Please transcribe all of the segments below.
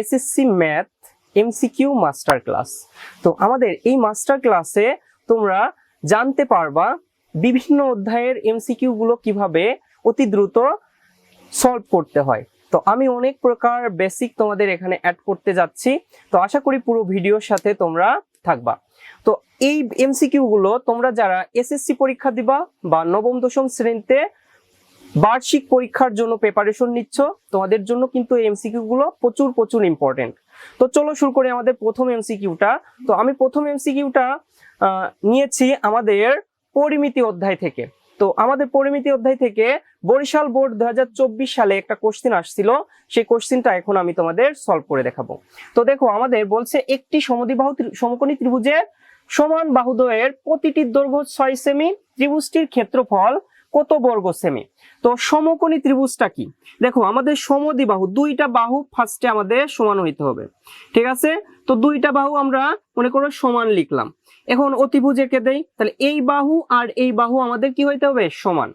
SSC math MCQ master class তো আমাদের এই মাস্টার ক্লাসে তোমরা জানতে পারবা বিভিন্ন অধ্যায়ের এমসিকিউ গুলো কীভাবে অতি দ্রুত সলভ করতে হয়। তো আমি অনেক প্রকার বেসিক তোমাদের এখানে অ্যাড করতে যাচ্ছি। তো আশা করি পুরো ভিডিওর সাথে তোমরা থাকবা। তো এই এমসিকিউ গুলো তোমরা যারা এসএসসি পরীক্ষা দিবা বা নবম দশম শ্রেণীতে বার্ষিক পরীক্ষার জন্য প্রিপারেশন নিচ্ছ। তোমাদের জন্য কিন্তু এই এমসিকিউ গুলো প্রচুর প্রচুর ইম্পর্টেন্ট তো চলো শুরু করি আমাদের প্রথম এমসিকিউটা তো আমি প্রথম এমসিকিউটা নিয়েছি আমাদের পরিমিতি অধ্যায় থেকে। তো আমাদের পরিমিতি অধ্যায় থেকে বরিশাল বোর্ড দুই হাজার চব্বিশ সালে একটা কোশ্চিন আসছিল। সেই কোশ্চিনটা এখন আমি তোমাদের সলভ করে দেখাবো। তো দেখো, আমাদের বলছে একটি সমদ্বিবাহু ত্রি- সমকোণী ত্রিভুজের সমান বাহুদয়ের প্রতিটির দৈর্ঘ্য ছয় সেমি ত্রিভুজটির ক্ষেত্রফল কত বর্গ সেমি? তো সমকোণী ত্রিভুজটা কি? দেখো, আমাদের সমদ্বিবাহু দুইটা বাহু ফার্স্টে আমাদের সমান হইতে হবে। ঠিক আছে? তো দুইটা বাহু আমরা মনে করো সমান লিখলাম। এখন অতিভুজ এঁকে দেই, তাহলে এই বাহু আর এই বাহু আমাদের কি হইতে হবে? সমান।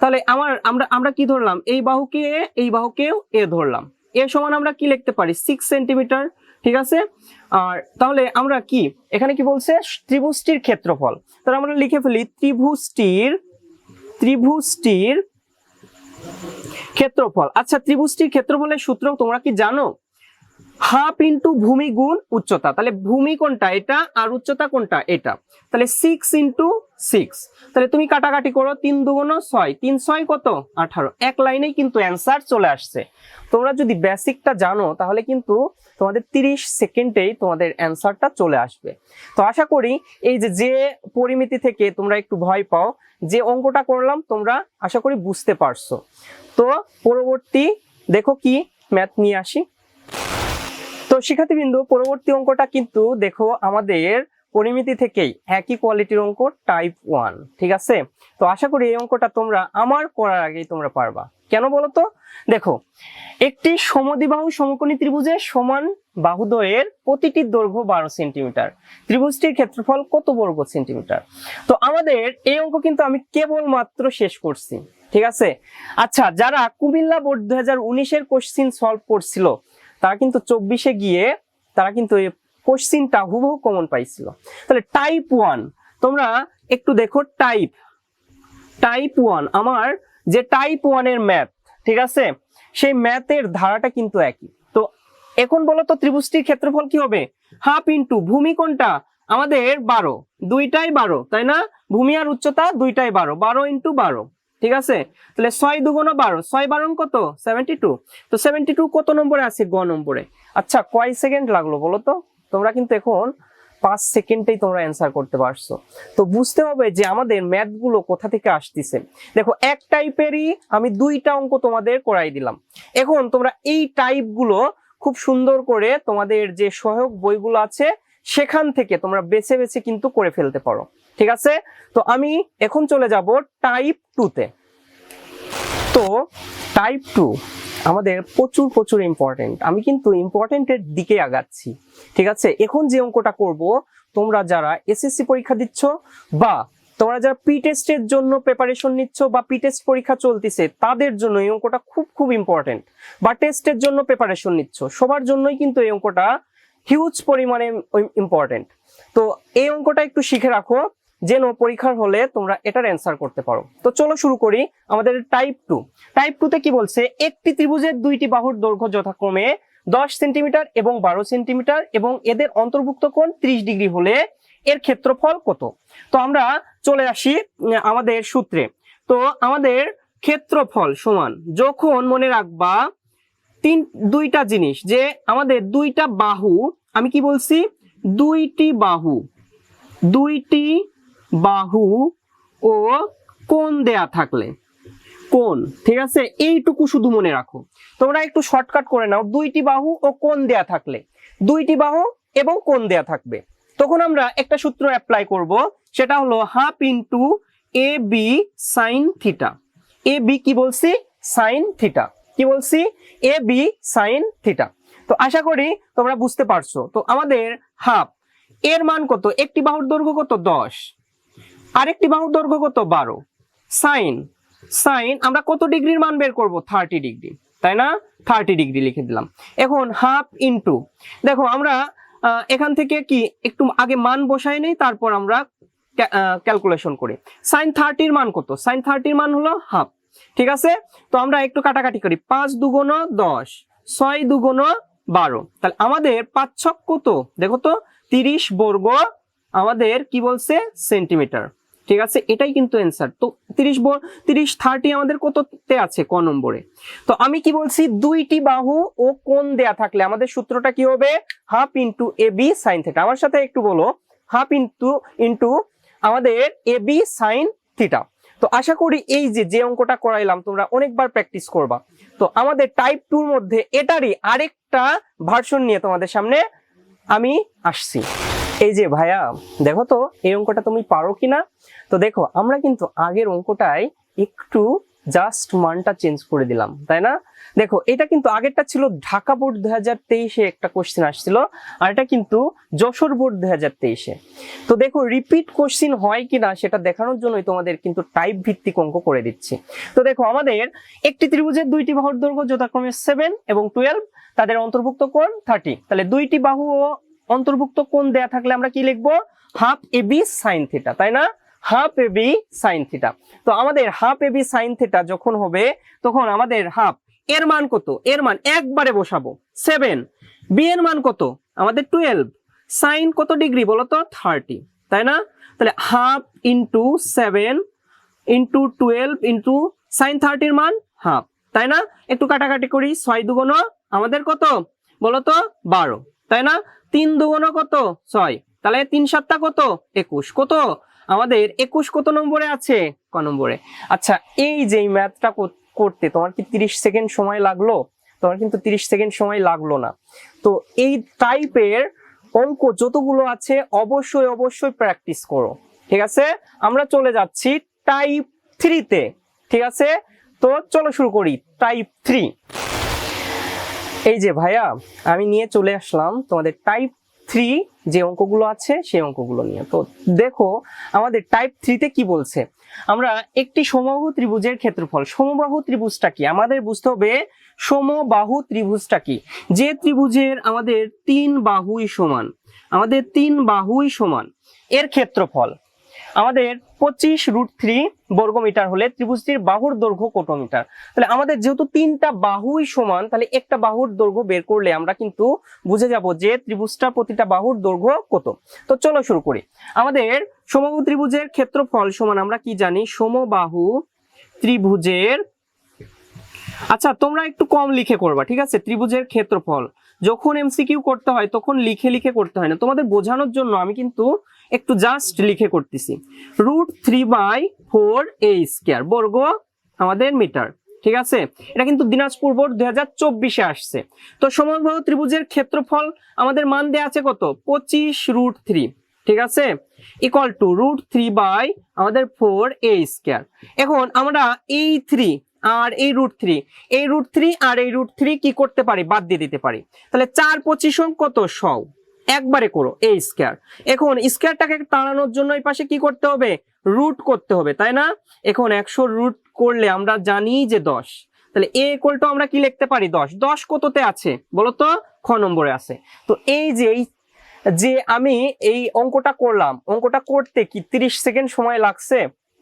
তাহলে আমার, আমরা আমরা কি ধরলাম? এই বাহুকে এ এই বাহুকেও এ ধরলাম। এ সমান আমরা কি লিখতে পারি? সিক্স সেন্টিমিটার ঠিক আছে? আর তাহলে আমরা কি, এখানে কি বলছে? ত্রিভুজটির ক্ষেত্রফল। তাহলে আমরা লিখে ফেলি, ত্রিভুজটির ত্রিভুজটির ক্ষেত্রফল। আচ্ছা ত্রিভুজটির ক্ষেত্রফলের সূত্র তোমরা কি জানো? হাফ ইন্টু ভূমি গুণ উচ্চতা। তাহলে ভূমি কোনটা? এটা আর উচ্চতা কোনটা? এটা। তাহলে সিক্স ইন্টু সিক্স তাহলে তুমি কাটাকাটি করো তিন দুগুণ ছয়। তিন ছয় কত? আঠারো। এক লাইনেই কিন্তু অ্যান্সার চলে আসছে। তোমরা যদি বেসিকটা জানো, তাহলে কিন্তু তোমাদের তিরিশ সেকেন্ডেই তোমাদের অ্যান্সারটা চলে আসবে। তো আশা করি এই যে যে পরিমিতি থেকে তোমরা একটু ভয় পাও, যে অঙ্কটা করলাম তোমরা আশা করি বুঝতে পারছ। তো পরবর্তী, দেখো কি ম্যাথ নিয়ে আসি। তো শিক্ষার্থীবৃন্দ, পরবর্তী অঙ্কটা কিন্তু দেখো আমাদের পরিমিতি থেকেই একই কোয়ালিটির অঙ্ক টাইপ ওয়ান ঠিক আছে? তো আশা করি এই অঙ্কটা তোমরা আমার করার আগেই তোমরা পারবা। কেন বলতো? দেখো, একটি সমদ্বিবাহু সমকোণী ত্রিভুজের সমান বাহুদ্বয়ের প্রতিটি দৈর্ঘ্য বারো সেন্টিমিটার ত্রিভুজটির ক্ষেত্রফল কত বর্গ সেন্টিমিটার তো আমাদের এই অঙ্ক কিন্তু আমি কেবলমাত্র শেষ করছি, ঠিক আছে? আচ্ছা যারা কুমিল্লা বোর্ড দুই হাজার উনিশের কোশ্চিন সলভ করছিল, তারা কিন্তু চব্বিশে গিয়ে, তারা কিন্তু কোশ্চিনটা হুবহু কমন পাইছিল। তাহলে টাইপ ওয়ান তোমরা একটু দেখো টাইপ টাইপ ওয়ান আমার যে টাইপ ওয়ানের ম্যাথ ঠিক আছে? সেই ম্যাথের ধারাটা কিন্তু একই। তো এখন বলো তো ত্রিভুজটির ক্ষেত্রফল কি হবে? হাফ ইন্টু ভূমি কোনটা? আমাদের বারো। দুইটাই বারো, তাই না? ভূমি আর উচ্চতা দুইটাই বারো। বারো ইন্টু বারো, ঠিক আছে? তাহলে ছয় দুগুণ বারো, ছয় বারো কত? সেভেন্টি টু তো সেভেন্টি টু কত নম্বরে আছে? গ নম্বরে। আচ্ছা কয় সেকেন্ড লাগল বলো তো? তোমরা কিন্তু এখন পাঁচ সেকেন্ডেই তোমরা অ্যান্সার করতে পারছ। তো বুঝতে হবে যে আমাদের ম্যাথগুলো কোথা থেকে আসতেছে। দেখো, এক টাইপেরই আমি দুইটা অঙ্ক তোমাদের করাই দিলাম। এখন তোমরা এই টাইপগুলো খুব সুন্দর করে তোমাদের যে সহায়ক বইগুলো আছে, সেখান থেকে তোমরা বেছে বেছে কিন্তু করে ফেলতে পারো। ঠিক আছে? তো আমি এখন চলে যাব টাইপ টুতে তো। টাইপ টু আমাদের প্রচুর প্রচুর ইম্পর্টেন্ট আমি কিন্তু ইম্পর্টেন্টের দিকে আগাচ্ছি, ঠিক আছে? এখন যে অঙ্কটা করব, তোমরা যারা এসএসসি পরীক্ষা দিচ্ছ বা তোমরা যারা পি টেস্টের জন্য প্রিপারেশন নিচ্ছ বা পি টেস্ট পরীক্ষা চলতেছে, তাদের জন্য এই অঙ্কটা খুব খুব ইম্পর্টেন্ট বা টেস্টের জন্য প্রিপারেশন নিচ্ছ, সবার জন্যই কিন্তু এই অঙ্কটা হিউজ পরিমাণে ইম্পর্টেন্ট তো এই অঙ্কটা একটু শিখে রাখো। যেন পরীক্ষার হলে তোমরা এটার অ্যান্সার করতে পারো। তো চলো শুরু করি আমাদের টাইপ টু টাইপ টুতে কি বলছে? একটি ত্রিভুজের দুইটি বাহুর দৈর্ঘ্য যথাক্রমে দশ সেন্টিমিটার এবং বারো সেন্টিমিটার এবং এদের অন্তর্ভুক্ত কোণ ত্রিশ ডিগ্রি হলে এর ক্ষেত্রফল কত? তো আমরা চলে আসি আমাদের সূত্রে। তো আমাদের ক্ষেত্রফল সমান, যখন মনে রাখবা, তিন, দুইটা জিনিস, যে আমাদের দুইটা বাহু, আমি কি বলছি? দুইটি বাহু, দুইটি বাহু ও কোন দেয়া থাকলে? কোন, ঠিক আছে? এইটুকু শুধু মনে রাখো। তোমরা একটু শর্টকাট করে নাও, দুইটি বাহু ও কোন দেয়া থাকলে। দুইটি বাহু এবং কোন দেয়া থাকবে। তখন আমরা একটা সূত্র অ্যাপ্লাই করব, সেটা হলো half into A B sine theta A B কি বলছি? সাইন থিটা কি বলছি? এ বি সাইন থিটা তো আশা করি তোমরা বুঝতে পারছ। তো আমাদের হাফ এর মান কত? একটি বাহুর দৈর্ঘ্য কত? দশ। আরেকটি বাহুর দৈর্ঘ্য কত? বারো। সাইন সাইন, আমরা কত ডিগ্রির মান বের করব? থার্টি ডিগ্রি, তাই না? থার্টি ডিগ্রি লিখে দিলাম। এখন হাফ ইন্টু, দেখো আমরা এখান থেকে কি একটু আগে মান বসাই নেই, তারপর আমরা ক্যালকুলেশন করি। সাইন থার্টির মান কত? সাইন থার্টির মান হলো হাফ, ঠিক আছে? তো আমরা একটু কাটাকাটি করি। পাঁচ দুগুণ দশ, ছয় দুগুণ বারো। তাহলে আমাদের পাঁচ ছক কত? দেখো তো, তিরিশ বর্গ আমাদের কি বলছে? সেন্টিমিটার। ঠিক আছে? এটাই কিন্তু অ্যান্সার তো তিরিশ তিরিশ থার্টি আমাদের কততে আছে? ক নম্বরে। তো আমি কি বলছি? দুইটি বাহু ও কোণ দেয়া থাকলে আমাদের সূত্রটা কি হবে? Half into A B sine theta আমার সাথে একটু বলো। হাফ ইন্টু ইন্টু আমাদের এ বি সাইন থিটা তো আশা করি এই যে যে অঙ্কটা করাইলাম, তোমরা অনেকবার প্র্যাকটিস করবা। তো আমাদের টাইপ টুর মধ্যে এটারই আরেকটা ভার্সন নিয়ে তোমাদের সামনে আমি আসছি। এই যে ভাইয়া, দেখো তো, এই অঙ্কটা তুমি পারো কিনা? তো দেখো, আমরা কিন্তু আগের অঙ্কটায় একটু জাস্ট মানটা চেঞ্জ করে দিলাম, তাই না? দেখো, এটা কিন্তু আগেরটা ছিল ঢাকা বোর্ড দু হাজার তেইশে একটা কোশ্চেন আসছিল, আর এটা কিন্তু যশোর বোর্ড দুই হাজার তেইশে। তো দেখো রিপিট কোশ্চিন হয় কিনা সেটা দেখানোর জন্যই তোমাদের কিন্তু টাইপ ভিত্তিক অঙ্ক করে দিচ্ছি। তো দেখো, আমাদের একটি ত্রিভুজের দুইটি বাহুর দৈর্ঘ্য যথাক্রমে সেভেন এবং টুয়েলভ তাদের অন্তর্ভুক্ত কোণ থার্টি তাহলে দুইটি বাহু ও অন্তর্ভুক্ত কোণ দেয়া থাকলে আমরা কি লিখব? Half A B sine theta তাই না? Half A B sine theta তো আমাদের half A B sine theta যখন হবে, তখন আমাদের হাফ এর মান কত? এর মান একবারে বসাবো। সেভেন বি এর মান কত? আমাদের টুয়েলভ সাইন কত ডিগ্রি বলো তো থার্টি তাই না? তাহলে half into seven into twelve into sine থার্টির মান হাফ তাই না? একটু কাটাকাটি করি, ছয় দুগুণ আমাদের কত? বলো তো বারো, তাই না? তিন দুগুণ কত? ছয়। তাহলে তিন সাতটা কত? একুশ। কত? আমাদের একুশ কত নম্বরে আছে? ক নম্বরে। আচ্ছা এই যে ম্যাথটা করতে তোমার কি তিরিশ সেকেন্ড সময় লাগল? তোমার কিন্তু তিরিশ সেকেন্ড সময় লাগল না। তো এই টাইপের অঙ্ক যতগুলো আছে, অবশ্যই অবশ্যই প্র্যাকটিস করো। ঠিক আছে? আমরা চলে যাচ্ছি টাইপ থ্রিতে ঠিক আছে? তো চলো শুরু করি। টাইপ থ্রি এই যে ভাইয়া, আমি নিয়ে চলে আসলাম তোমাদের টাইপ থ্রি যে অঙ্কগুলো আছে সেই অঙ্কগুলো নিয়ে। তো দেখো, আমাদের টাইপ থ্রিতে কি বলছে? আমরা একটি সমবাহু ত্রিভুজের ক্ষেত্রফল, সমবাহু ত্রিভুজটা কি? আমাদের বুঝতে হবে সমবাহু ত্রিভুজটা কি? যে ত্রিভুজের আমাদের তিন বাহুই সমান, আমাদের তিন বাহুই সমান, এর ক্ষেত্রফল আমাদের পঁচিশ রুট থ্রি বর্গমিটার হলে ত্রিভুজটির বাহুর দৈর্ঘ্য কত মিটার তাহলে আমাদের যেহেতু তিনটা বাহুই সমান, তাহলে একটা বাহুর দৈর্ঘ্য বের করলে আমরা কিন্তু বুঝে যাব যে ত্রিভুজটা প্রতিটা বাহুর দৈর্ঘ্য কত। তো চলো শুরু করি। আমাদের সমবাহু ত্রিভুজের ক্ষেত্রফল সমান আমরা কি জানি? সমবাহু ত্রিভুজের আচ্ছা তোমরা একটু কম লিখে করবা, ঠিক আছে? ত্রিভুজের ক্ষেত্রফল। যখন এমসিকিউ করতে হয়, তখন লিখে লিখে করতে হয় না। তোমাদের বোঝানোর জন্য আমি কিন্তু একটু জাস্ট লিখে করতেছি। Root three by four A square বর্গ আমাদের মিটার ঠিক আছে? এটা কিন্তু দিনাজপুর বোর্ড দুই হাজার চব্বিশে আসছে। তো সমবাহু ত্রিভুজের ক্ষেত্রফল আমাদের মান দেওয়া আছে কত? পঁচিশ রুট থ্রি ঠিক আছে? Equal to root three by আমাদের ফোর এ স্কোয়ার এখন আমরা এই থ্রি আর এই রুট থ্রি এই রুট থ্রি আর এই রুট থ্রি কি করতে পারি? বাদ দিয়ে দিতে পারি। তাহলে চার পঁচিশ কত? সও একবারে করো, এই স্কোয়ার এখন স্কোয়ারটাকে তাড়ানোর জন্য এই পাশে কি করতে হবে? রুট করতে হবে, তাই না? এখন একশো রুট করলে আমরা জানি যে দশ। তাহলে এ ইকুয়ালটা আমরা কি লিখতে পারি? দশ। দশ কততে আছে? বলো তো খ নম্বরে আছে। তো এই যে এই যে আমি এই অঙ্কটা করলাম, অঙ্কটা করতে কি তিরিশ সেকেন্ড সময় লাগছে?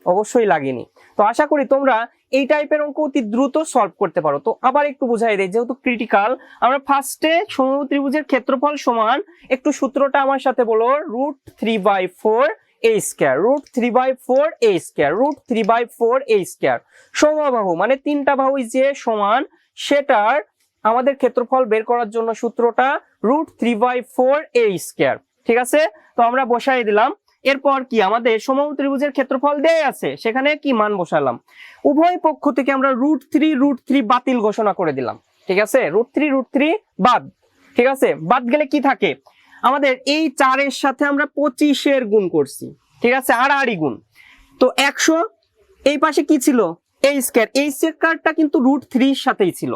অবশ্যই লাগেনি। তো আশা করি তোমরা এই টাইপের অঙ্ক অতি দ্রুত সলভ করতে পারো। তো আবার একটু বুঝাই দেয় যেহেতু ক্রিটিক্যাল আমরা ফার্স্টে সমবাহু ত্রিভুজের ক্ষেত্রফল সমান একটু সূত্রটা আমার সাথে বলো root three by four A square root three by four A square root three by four A square সমবাহু মানে তিনটা বাহু যে সমান, সেটার আমাদের ক্ষেত্রফল বের করার জন্য সূত্রটা root three by four a square ঠিক আছে? তো আমরা বসাই দিলাম। এরপর কি আমাদের সমবাহু ত্রিভুজের ক্ষেত্রফল দেয়া আছে, সেখানে কি মান বসালাম? উভয় পক্ষ থেকে আমরা রুট থ্রি রুট থ্রি বাতিল ঘোষণা করে দিলাম, ঠিক আছে? রুট থ্রি রুট থ্রি বাদ, ঠিক আছে? বাদ গেলে কি থাকে? আমাদের এই চারের সাথে আমরা পঁচিশের গুণ করছি, ঠিক আছে? আড়াআড়ি গুণ। তো একশো, এই পাশে কি ছিল? এই স্কোয়ার এই স্কোয়ারটা কিন্তু রুট থ্রির সাথেই ছিল।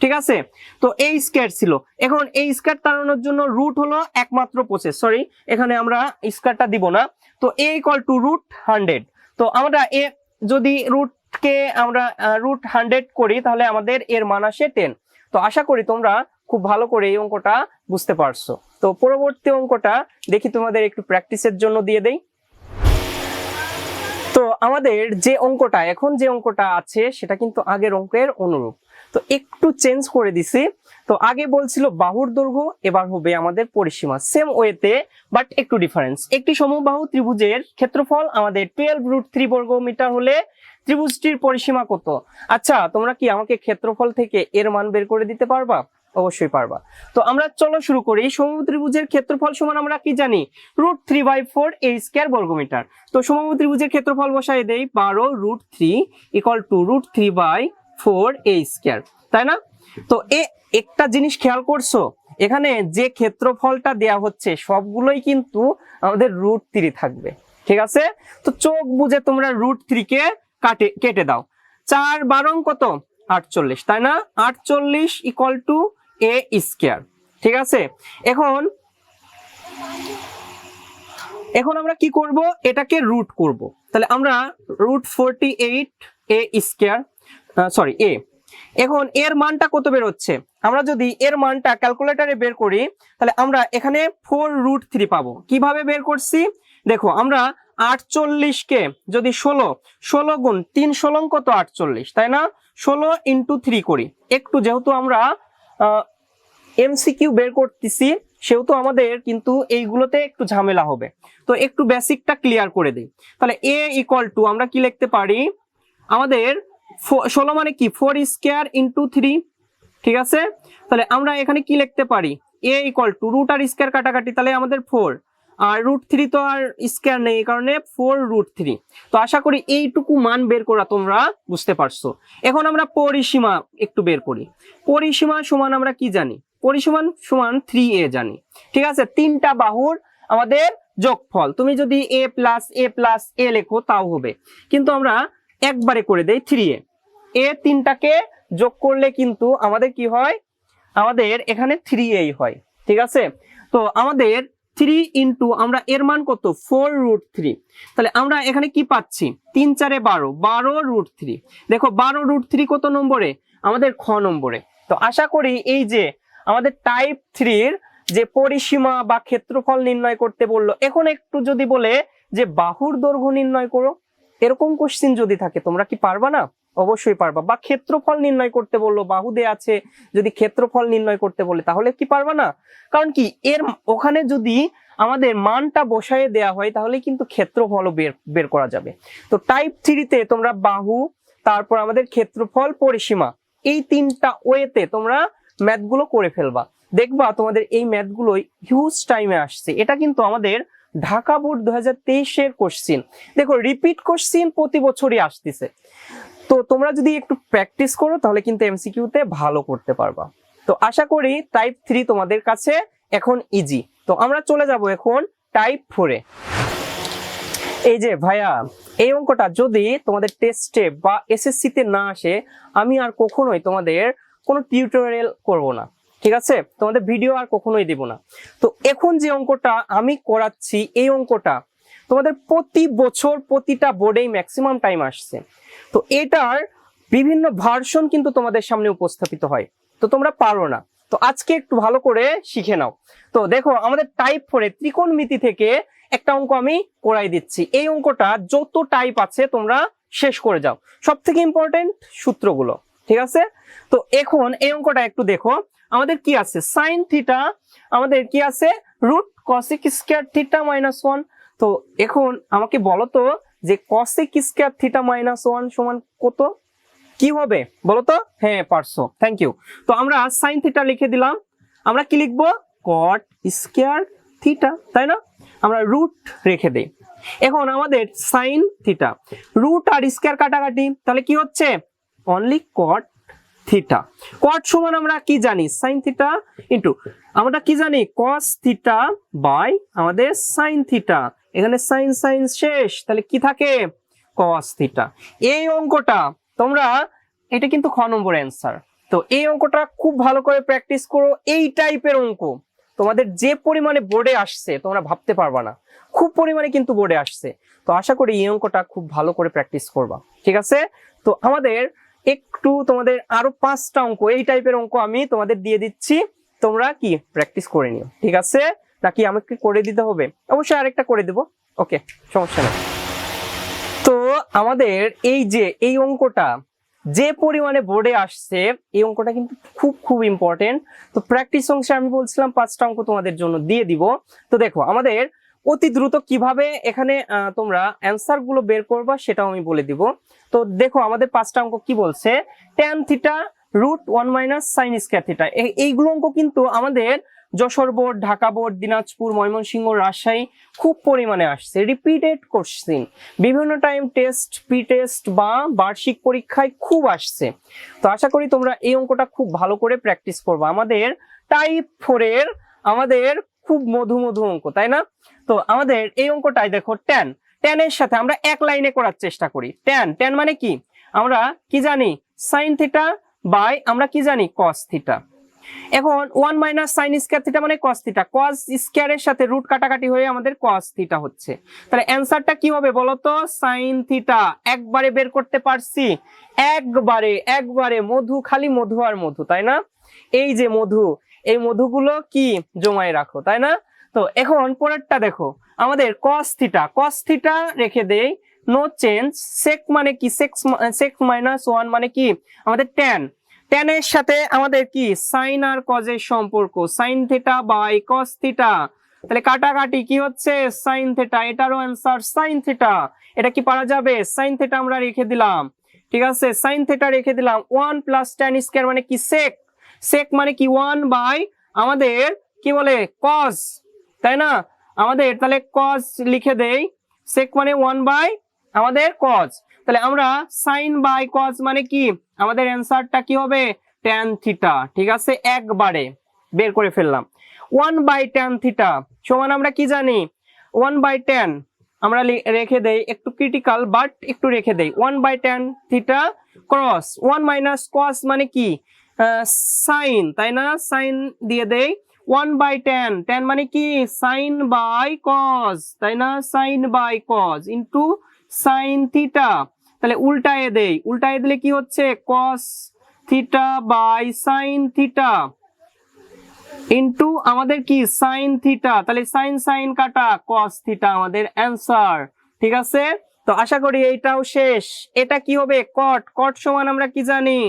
ঠিক আছে? তো এই স্কোয়ার ছিল। এখন এই স্কোয়ার তাড়ানোর জন্য রুট হলো একমাত্র প্রসেস সরি এখানে আমরা স্কোয়ারটা দিব না। তো a equal to root hundred তো আমরা এ, যদি রুট কে আমরা রুট হান্ড্রেড করি, তাহলে আমাদের এর মান আসে টেন তো আশা করি তোমরা খুব ভালো করে এই অঙ্কটা বুঝতে পারছ। তো পরবর্তী অঙ্কটা দেখি তোমাদের একটু প্র্যাকটিসের জন্য দিয়ে দেই। তো আমাদের যে অঙ্কটা, এখন যে অঙ্কটা আছে, সেটা কিন্তু আগের অঙ্কের অনুরূপ। তো একটু চেঞ্জ করে দিছি। তো আগে বলছিল বাহুর দৈর্ঘ্য, এবার হবে আমাদের পরিসীমা। সেম ওয়েতে বাট একটু ডিফারেন্স একটি সমবাহু ত্রিভুজের ক্ষেত্রফল আমাদের টুয়েলভ রুট থ্রি বর্গ মিটার হলে ত্রিভুজটির পরিসীমা কত? আচ্ছা তোমরা কি আমাকে ক্ষেত্রফল থেকে এর মান বের করে দিতে পারবা? অবশ্যই পারবা। তো আমরা চলো শুরু করি। সমবাহু ত্রিভুজের ক্ষেত্রফল সমান আমরা কি জানি? Root three by four a square বর্গমিটার। তো সমবাহু ত্রিভুজের ক্ষেত্রফল বসাই দেই বারো root three equal to root three by four a square, তাই না? তো এ একটা জিনিস খেয়াল করছ, এখানে যে ক্ষেত্রফলটা দেয়া হচ্ছে সবগুলোই কিন্তু আমাদের রুট থ্রি থাকবে, ঠিক আছে? তো চোখ বুঝে তোমরা রুট থ্রি কে কাটে, কেটে দাও। চার বারং কত? আটচল্লিশ, তাই না? আটচল্লিশ ইকুয়াল টু এ স্কোয়ার ঠিক আছে? এখন এখন আমরা কি করব? এটাকে রুট করব। তাহলে আমরা root forty eight a square sorry a এখন এর মানটা কত বের হচ্ছে আমরা যদি এর মানটা ক্যালকুলেটরে বের করি, তাহলে আমরা এখানে ফোর রুট থ্রি পাবো। কীভাবে বের করছি? দেখো, আমরা আটচল্লিশকে যদি ষোলো ষোলো গুণ তিন ষোলং কত আটচল্লিশ? তাই না? ষোলো ইন্টু থ্রি করি। একটু যেহেতু আমরা এমসিকিউ বের করতেছি, সেহেতু আমাদের কিন্তু এইগুলোতে একটু ঝামেলা হবে। তো একটু বেসিকটা ক্লিয়ার করে দিই। তাহলে এ ইকুয়াল টু আমরা কি লিখতে পারি? আমাদের ষোলো মানে কি? ফোর স্কোয়ার ইন্টু থ্রি ঠিক আছে? তাহলে আমরা এখানে কি লিখতে পারি? এ ইকুয়াল টু রুট আর স্কোয়ার কাটাকাটি, তাহলে আমাদের ফোর আর রুট থ্রি তো আর স্কোয়ার নেই, এই কারণে ফোর রুট থ্রি তো আশা করি এইটুকু মান বের করা তোমরা বুঝতে পারছ। এখন আমরা পরিসীমা একটু বের করি। পরিসীমা সমান আমরা কি জানি? পরিসীমান সমান থ্রি এ জানি। ঠিক আছে? তিনটা বাহুর আমাদের যোগফল। তুমি যদি এ প্লাস এ প্লাস এ লেখো, তাও হবে। কিন্তু আমরা একবারে করে দেই থ্রি এ এ তিনটাকে যোগ করলে কিন্তু আমাদের কি হয়? আমাদের এখানে থ্রি এই হয়, ঠিক আছে? তো আমাদের থ্রি ইন্টু আমরা এর মান কত? ফোর রুট থ্রি তাহলে আমরা এখানে কি পাচ্ছি? তিন চারে বারো বারো রুট থ্রি দেখো, বারো রুট থ্রি কত নম্বরে? আমাদের খ নম্বরে। তো আশা করি এই যে আমাদের টাইপ থ্রির যে পরিসীমা বা ক্ষেত্রফল নির্ণয় করতে বলল, এখন একটু যদি বলে যে বাহুর দৈর্ঘ্য নির্ণয় করো, এরকম কোশ্চিন যদি থাকে, তোমরা কি পারবা না? অবশ্যই পারবা। বা ক্ষেত্রফল নির্ণয় করতে বলল বাহু দে আছে, যদি ক্ষেত্রফল নির্ণয় করতে বলে, তাহলে কি পারবা না? কারণ কি, এর ওখানে যদি আমাদের মানটা বসায় দেয়া হয়, তাহলে কিন্তু ক্ষেত্রফল বের বের করা যাবে। তো টাইপ থ্রিতে তোমরা বাহু, তারপর আমাদের ক্ষেত্রফল, পরিসীমা, এই তিনটা ওয়েতে তোমরা ম্যাথগুলো করে ফেলবা। দেখবা তোমাদের এই ম্যাথগুলো হিউজ টাইমে আসছে। এটা কিন্তু আমাদের ঢাকা বোর্ড দু হাজার তেইশের কোশ্চিন দেখো রিপিট কোশ্চিন প্রতি বছরই আসতেছে। তো তোমরা যদি একটু প্র্যাকটিস করো, তাহলে কিন্তু এমসিকিউতে ভালো করতে পারবা। তো আশা করি টাইপ থ্রি তোমাদের কাছে এখন ইজি তো আমরা চলে যাব এখন টাইপ ফোরে এই যে ভাইয়া, এই অঙ্কটা যদি তোমাদের টেস্টে বা এসএসসি তে না আসে, আমি আর কখনোই তোমাদের কোনো টিউটোরিয়াল করব না। ঠিক আছে? তোমাদের ভিডিও আর কখনোই দেব না। তো এখন যে অঙ্কটা আমি করাচ্ছি, এই অঙ্কটা তোমাদের প্রতি বছর প্রতিটা বোর্ডেই ম্যাক্সিমাম টাইম আসছে। তো এটার বিভিন্ন ভার্সন কিন্তু তোমাদের সামনে উপস্থাপিত হয়। তো তোমরা পারো না। তো আজকে একটু ভালো করে শিখে নাও। তো দেখো, আমাদের টাইপ ফোরে ত্রিকোণমিতি থেকে একটা অঙ্ক আমি করাই দিচ্ছি। এই অঙ্কটা যত টাইপ আছে তোমরা শেষ করে যাও। সব থেকে ইম্পর্টেন্ট সূত্রগুলো, ঠিক আছে? তো এখন এই অঙ্কটা একটু দেখো। আমাদের কি আছে? সাইন থিটা আমাদের কি আছে? Root cosec square theta minus one তো এখন আমাকে বলো তো যে cosec square theta minus one সমান কত? কি হবে? বলো তো? হ্যাঁ পারছ। থ্যাংক ইউ তো আমরা সাইন থিটা লিখে দিলাম। আমরা কি লিখব? কট স্কোয়ার থিটা তাই না? আমরা রুট রেখে দিই। এখন আমাদের সাইন থিটা রুট আর স্কোয়ার কাটাকাটি, তাহলে কি হচ্ছে? অনলি কট থিটা কট সমান আমরা কি জানি? সাইন থিটা ইন্টু আমরা কি জানি? কস থিটা বাই আমাদের সাইন থিটা এখানে সাইন সাইন শেষ। তাহলে কি থাকে? কস এই অঙ্কটা তোমরা, এটা কিন্তু খ নম্বর অ্যান্সার তো এই অঙ্কটা খুব ভালো করে প্র্যাকটিস করো। এই টাইপের অঙ্ক তোমাদের যে পরিমাণে বোর্ডে আসছে, তোমরা ভাবতে পারবা না। খুব পরিমাণে কিন্তু বোর্ডে আসছে। তো আশা করি এই অঙ্কটা খুব ভালো করে প্র্যাকটিস করবা। ঠিক আছে? তো আমাদের একটু তোমাদের আরও পাঁচটা অঙ্ক, এই টাইপের অঙ্ক আমি তোমাদের দিয়ে দিচ্ছি। তোমরা কি? প্র্যাকটিস করে নিও। ঠিক আছে? নাকি আমাকে করে দিতে হবে? অবশ্যই আরেকটা করে দেবো। ওকে, সমস্যা নেই। তো আমাদের এই যে, এই অঙ্কটা, যে পরিমাণে বোর্ডে আসছে, এই অঙ্কটা কিন্তু খুব খুব ইম্পর্টেন্ট তো প্র্যাকটিস অংশে আমি বলছিলাম পাঁচটা অঙ্ক তোমাদের জন্য দিয়ে দিব। তো দেখো, আমাদের অতি দ্রুত কীভাবে এখানে তোমরা অ্যান্সারগুলো বের করবা সেটাও আমি বলে দিব। তো দেখো, আমাদের পাঁচটা অঙ্ক কি বলছে? Tan theta root one minus sine square theta এইগুলো অঙ্ক কিন্তু আমাদের যশোর বোর্ড, ঢাকা বোর্ড, দিনাজপুর, ময়মনসিংহ, রাজশাহী খুব পরিমাণে আসছে। রিপিটেড কোশ্চিন বিভিন্ন টাইম টেস্ট প্রি টেস্ট বা বার্ষিক পরীক্ষায় খুব আসছে। তো আশা করি তোমরা এই অঙ্কটা খুব ভালো করে প্র্যাকটিস করব। আমাদের টাইপ ফোরের আমাদের খুব মধু মধু অঙ্ক, তাই না? তো আমাদের এই অঙ্কটাই দেখো টেন টেনের সাথে আমরা এক লাইনে করার চেষ্টা করি। টেন টেন মানে কি? আমরা কি জানি? সাইন থিটা বাই আমরা কি জানি? কস থিটা এখন one minus sine square theta মানে কস থিটা কস স্কোয়ারের সাথে রুট কাটাকাটি হয়ে আমাদের কস থিটা হচ্ছে। তাহলে অ্যান্সারটা কি হবে বলতো? সাইন থিটা একবারে বের করতে পারছি। একবারে একবারে মধু, খালি মধু আর মধু, তাই না? এই যে মধু, এই মধুগুলো কি? জমায় রাখো, তাই না? তো এখন পরেরটা দেখো। আমাদের কস থিটা কস থিটা রেখে দেই নো চেঞ্জ সেক মানে কি? সেক্স সেক মাইনাস ওয়ান মানে কি? আমাদের টেন টেনের সাথে আমাদের কি? সাইন আর কজের সম্পর্ক। Sine theta by cos theta তাহলে কাটাকাটি কি হচ্ছে? সাইন থিটা এটারও অ্যান্সার সাইন থিটা এটা কি পারা যাবে? সাইন থিটা আমরা রেখে দিলাম। ঠিক আছে? সাইন থিটা রেখে দিলাম। ওয়ান প্লাস টেন স্কোয়ার মানে কি? সেক সেক মানে কি? ওয়ান বাই আমাদের কি বলে? কজ তাই না? আমাদের তাহলে কজ লিখে দেই। সেক মানে ওয়ান বাই আমাদের কজ তাহলে আমরা সাইন বাই কজ মানে কি? আমাদের অ্যান্সারটা কি হবে? ট্যান থিটা ঠিক আছে? একবারে বের করে ফেললাম। ওয়ান বাই ট্যান থিটা সমান আমরা কি জানি? ওয়ান বাই টেন আমরা রেখে দেই, একটু ক্রিটিক্যাল বাট একটু রেখে দেই। One by ten theta cross one minus cos মানে কি? সাইন তাই না? সাইন দিয়ে দেই। ওয়ান বাই টেন টেন মানে কি? সাইন বাই কজ তাই না? Sine by cos into sine theta তাহলে উল্টায়ে দেই। উল্টায়ে দিলে কি হচ্ছে? Cos theta by sine theta into আমাদের কি? সাইন থিটা তাহলে সাইন সাইন কাটা কস থিটা আমাদের অ্যান্সার ঠিক আছে? তো আশা করি এইটাও শেষ। এটা কি হবে? কট কট সমান আমরা কি জানি?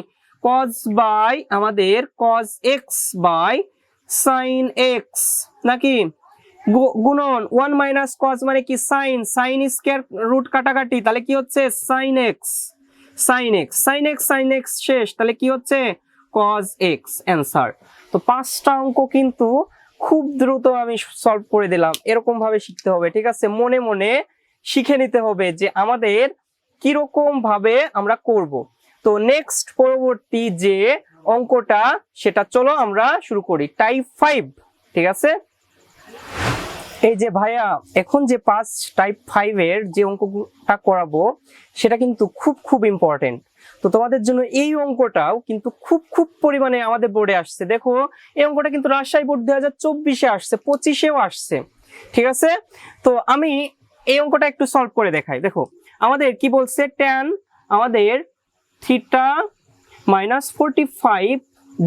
কজ বাই আমাদের cos x by sine x নাকি? গুণন ওয়ান মাইনাস কজ মানে কি? সাইন সাইন স্কোয়ার রুট কাটাকাটি, তাহলে কি হচ্ছে? Sine x sine x sine x sine x শেষ, তাহলে কি হচ্ছে? কজ এক্স অ্যান্সার তো পাঁচটা অঙ্ক কিন্তু খুব দ্রুত আমি সলভ করে দিলাম, এরকম ভাবে শিখতে হবে, ঠিক আছে? মনে মনে শিখে নিতে হবে যে আমাদের কীরকম ভাবে আমরা করব। তো নেক্সট পরবর্তী যে অঙ্কটা, সেটা চলো আমরা শুরু করি। টাইপ ফাইভ ঠিক আছে? এই যে ভাইয়া, এখন যে পাঁচ টাইপ ফাইভ এর যে অঙ্কটা করাবো, সেটা কিন্তু খুব খুব ইম্পর্টেন্ট তো তোমাদের জন্য এই অঙ্কটাও কিন্তু খুব খুব পরিমাণে আমাদের বোর্ডে আসছে। দেখো, এই অঙ্কটা কিন্তু রাজশাহী বোর্ড দুই হাজার চব্বিশে আসছে, পঁচিশেও আসছে। ঠিক আছে? তো আমি এই অঙ্কটা একটু সলভ করে দেখাই। দেখো, আমাদের কি বলছে? ট্যান আমাদের theta minus forty five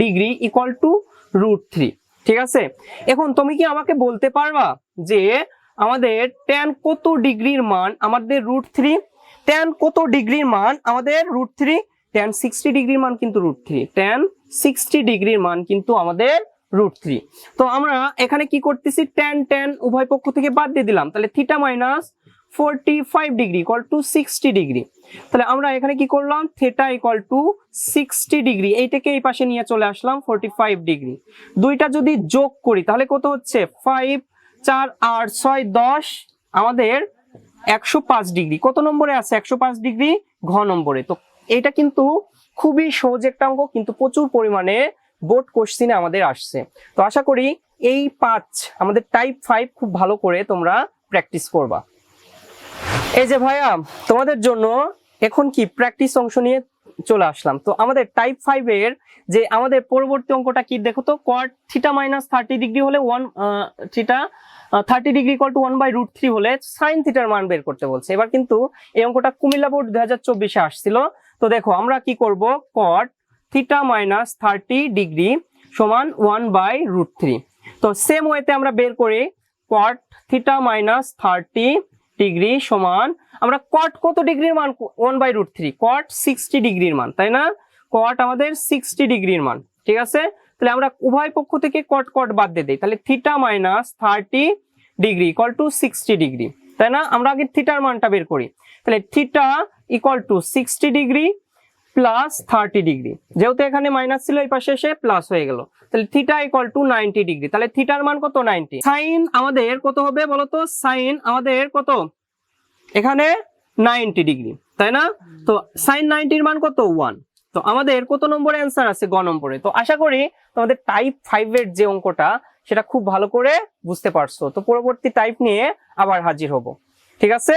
degree equal to root three ঠিক আছে? এখন তুমি কি আমাকে বলতে পারবা? যে আমাদের ট্যান কত ডিগ্রির মান, আমাদের রুট থ্রি ট্যান কত ডিগ্রির মান, আমাদের রুট থ্রি ট্যান সিক্সটি ডিগ্রির মান কিন্তু রুট থ্রি ট্যান সিক্সটি ডিগ্রির মান কিন্তু আমাদের রুট থ্রি তো আমরা এখানে কি করতেছি? ট্যান ট্যান উভয় পক্ষ থেকে বাদ দিয়ে দিলাম। তাহলে theta minus forty five degree equal to sixty degree তাহলে আমরা এখানে কি করলাম? Theta equal to sixty degree এইটাকে এই পাশে নিয়ে চলে আসলাম ফোরটি ফাইভ ডিগ্রি দুইটা যদি যোগ করি, তাহলে কত হচ্ছে? ফাইভ চার আট ছয় দশ, আমাদের একশো পাঁচ ডিগ্রি। কত নম্বরে আছে? একশো পাঁচ ডিগ্রি ঘ নম্বরে। তো এটা কিন্তু খুবই সহজ একটা অঙ্ক, কিন্তু প্রচুর পরিমাণে বোর্ড কোশ্চিনে আমাদের আসছে। তো আশা করি এই পাঁচ, আমাদের টাইপ ফাইভ খুব ভালো করে তোমরা প্র্যাকটিস করবা। এই যে ভাইয়া, তোমাদের জন্য এখন কি প্র্যাকটিস অংশ নিয়ে চলে আসলাম। তো আমাদের টাইপ ফাইভ এর যে আমাদের পরবর্তী অঙ্কটা কি দেখো তো কোয়াড থিটা মাইনাস থার্টি ডিগ্রি হলে one theta thirty degree equal to one by root three হলে সাইন থিটার মান বের করতে বলছে। এবার কিন্তু এই অঙ্কটা কুমিল্লা বোর্ড দুই হাজার চব্বিশে আসছিল। তো দেখো, আমরা কি করব? Cot theta minus thirty degree সমান ওয়ান বাই রুট থ্রি তো সেম ওয়েতে আমরা বের করি cot theta minus thirty degree সমান, আমরা কট কত ডিগ্রির মান? One by root three cot sixty ডিগ্রির মান, তাই না? কট আমাদের সিক্সটি ডিগ্রির মান। ঠিক আছে? তাহলে আমরা উভয় পক্ষ থেকে কট কট বাদ দিয়ে দিই। তাহলে theta minus thirty degree equal to sixty degree তাই না? আমরা আগে থিটার মানটা বের করি। তাহলে theta equal to sixty degree plus thirty degree যেহেতু এখানে মাইনাস ছিল, এই পাশে এসে প্লাস হয়ে গেল। তাহলে theta equal to ninety degree তাহলে থিটার মান কত? নাইনটি সাইন আমাদের কত হবে বলতো? সাইন আমাদের কত? এখানে নাইনটি ডিগ্রি তাই না? তো সাইন নাইনটির মান কত? ওয়ান তো আমাদের কত নম্বরে অ্যান্সার আছে? গ নম্বরে। তো আশা করি তোমাদের টাইপ ফাইভ এর যে অঙ্কটা, সেটা খুব ভালো করে বুঝতে পারছ। তো পরবর্তী টাইপ নিয়ে আবার হাজির হব। ঠিক আছে?